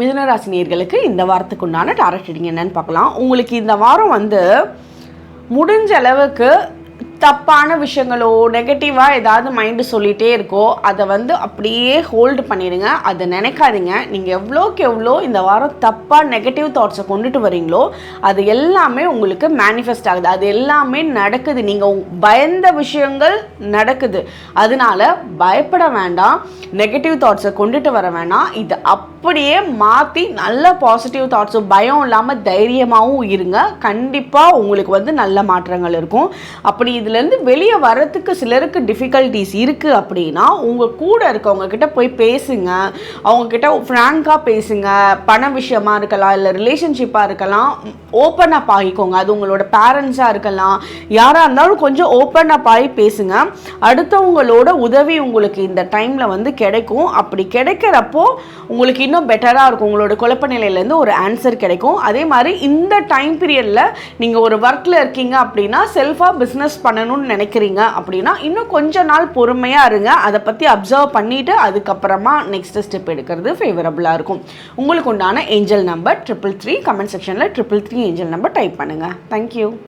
மிதுனராசினியர்களுக்கு இந்த வாரத்துக்கு உண்டான டாரட் ரீடிங் என்னன்னு பார்க்கலாம். உங்களுக்கு இந்த வாரம் வந்து முடிஞ்ச அளவுக்கு தப்பான விஷயங்களோ நெகட்டிவாக ஏதாவது மைண்டு சொல்லிகிட்டே இருக்கோ அதை வந்து அப்படியே ஹோல்டு பண்ணிடுங்க. அதை நினைக்காதீங்க. நீங்கள் எவ்வளோக்கு எவ்வளோ இந்த வாரம் தப்பாக நெகட்டிவ் தாட்ஸை கொண்டுட்டு வரீங்களோ அது எல்லாமே உங்களுக்கு மேனிஃபெஸ்ட் ஆகுது. அது எல்லாமே நடக்குது. நீங்கள் பயந்த விஷயங்கள் நடக்குது. அதனால பயப்பட வேண்டாம். நெகட்டிவ் தாட்ஸை கொண்டுட்டு வர வேண்டாம் இது அப்படியே மாற்றி நல்ல பாசிட்டிவ் தாட்ஸும் பயம் இல்லாமல் தைரியமாகவும் இருங்க. கண்டிப்பாக உங்களுக்கு வந்து நல்ல மாற்றங்கள் இருக்கும். அப்படி இதுலேருந்து வெளியே வரத்துக்கு சிலருக்கு டிஃபிகல்ட்டிஸ் இருக்குது அப்படின்னா உங்கள் கூட இருக்கவங்க கிட்ட போய் பேசுங்க. அவங்கக்கிட்ட ஃப்ராங்காக பேசுங்க. பண விஷயமா இருக்கலாம் இல்லை ரிலேஷன்ஷிப்பாக இருக்கலாம் ஓப்பன் அப் ஆகிக்கோங்க. அது உங்களோட பேரண்ட்ஸாக இருக்கலாம். யாராக இருந்தாலும் கொஞ்சம் ஓப்பன் அப் ஆகி பேசுங்க. அடுத்தவங்களோட உதவி உங்களுக்கு இந்த டைமில் வந்து கிடைக்கும். அப்படி கிடைக்கிறப்போ உங்களுக்கு இன்னும் பெட்டராக இருக்கும். உங்களோட குழப்ப நிலையிலேருந்து ஒரு ஆன்சர் கிடைக்கும். அதே மாதிரி இந்த டைம் பீரியடில் நீங்கள் ஒரு ஒர்க்கில் இருக்கீங்க அப்படின்னா செல்ஃபாக பிஸ்னஸ் பண்ண பண்ணணும்னு நினைக்கிறீங்க அப்படின்னா இன்னும் கொஞ்ச நாள் பொறுமையாக இருங்க. அதை பற்றி அப்சர்வ் பண்ணிவிட்டு அதுக்கப்புறமா நெக்ஸ்ட் ஸ்டெப் எடுக்கிறது ஃபேவரபுளாக இருக்கும். உங்களுக்கு உண்டான angel number triple three comment செக்ஷனில் triple three angel number type பண்ணுங்கள் தேங்க்யூ